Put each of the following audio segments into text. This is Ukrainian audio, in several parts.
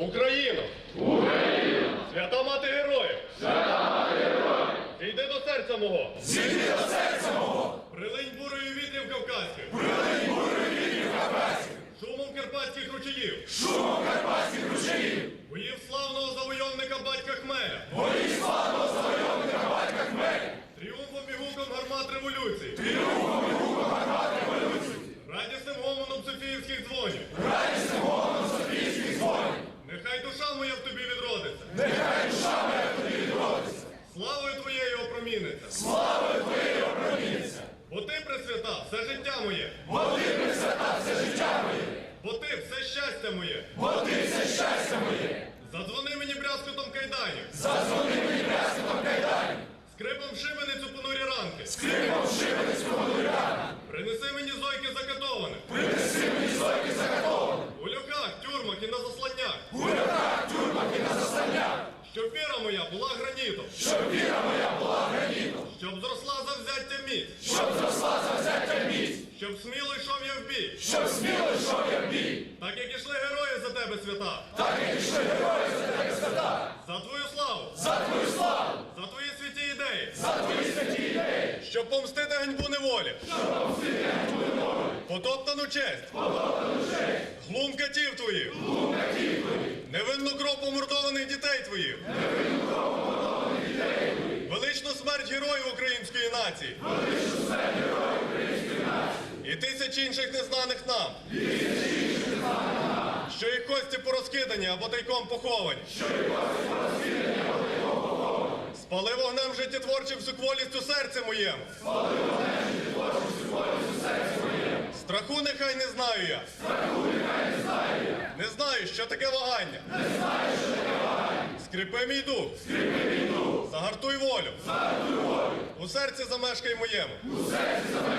Україно! Україно! Свята мати героїв! Свята мати героїв! Зійди до серця мого! Зійди до серця мого! Прилинь бурою вітрів кавказьких! Прилинь бурою вітрів кавказьких! Шумом карпатських ручаїв! Шумом карпатських ручаїв! Боїв славного завойовника батька Хмеля! Боїв славного завойовника батька Хмеля! Тріумфом і гуком гармат революції! Тріумфом і гуком гармат революції! Радісним гомоном Софіївських дзвонів! Нехай душа моя в тобі відродиться. Нехай душа моя в тобі відродиться. Славою твоєю опроміниться. Славою твоєю опроміниться. Бо ти пресвята, все життя моє. Бо ти пресвята, все життя моє. Бо ти все щастя моє. Бо ти все щастя моє. Задзвони мені брязкотом кайданів. Задзвони мені брязкотом кайданів. Скрипом шибеницю понурі ранки. Скрипом шибеницю понурі ранки. Принеси мені зойки закатованих. Принеси мені зойки закатованих. У люках, тюрмах і на засланнях. Щоб віра моя була гранітом. Щоб віра моя була гранітом. Щоб зросла Щоб сміло йшов я в бій. Щоб сміло йшов я в бій. Так як ішли герої за тебе свята. Так як ішли герої за тебе свята. За твою славу. За твою славу. За твої святі ідеї. За твої святі ідеї. Щоб помстити ганьбу неволі. Щоб помстити ганьбу неволі. Потоптану честь. Потоптану честь. Глум катів твоїх. Невинну кров помордованих дітей твоїх. Невинну кров помордованих дітей твоїх. Величну смерть героїв української нації. Величну смерть Тисяч інших незнаних нам. І. Що їх кості порозкидані або тайком поховані. Що їх кості порозкидані або тайком поховані. Спали вогнем життєтворчим сукволістю серця моєму. Спали вогнем життєтворчим сукволістю серця моєму. Страху нехай не знаю я. Не знаю, що таке вагання. Не знаю, що таке вагання. Скрипи мій дух. Скрипи мій дух. Загартуй волю. Загартуй волю. У серці замешкай моєму. У серці замешкай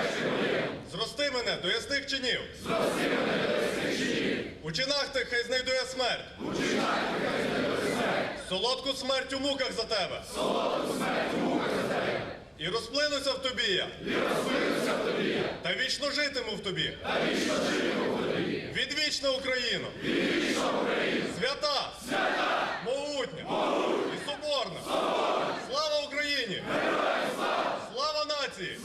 мене до ясних чинів. Зрости мене до ясних чинів. У чинах тих хай знайду я смерть. У чинах тих хай знайду я смерть. Солодку смерть у муках за тебе. Солодку смерть у муках за тебе. І розплинуся в тобі я. І розплинуся в тобі я. Та вічно житиму в тобі. Та вічно житиму в тобі. Відвічна Україна. Відвічна Україна. Свята. Свята. Могутня. Могутня. І соборна. Соборна. Слава Україні. Героям слава. Слава нації.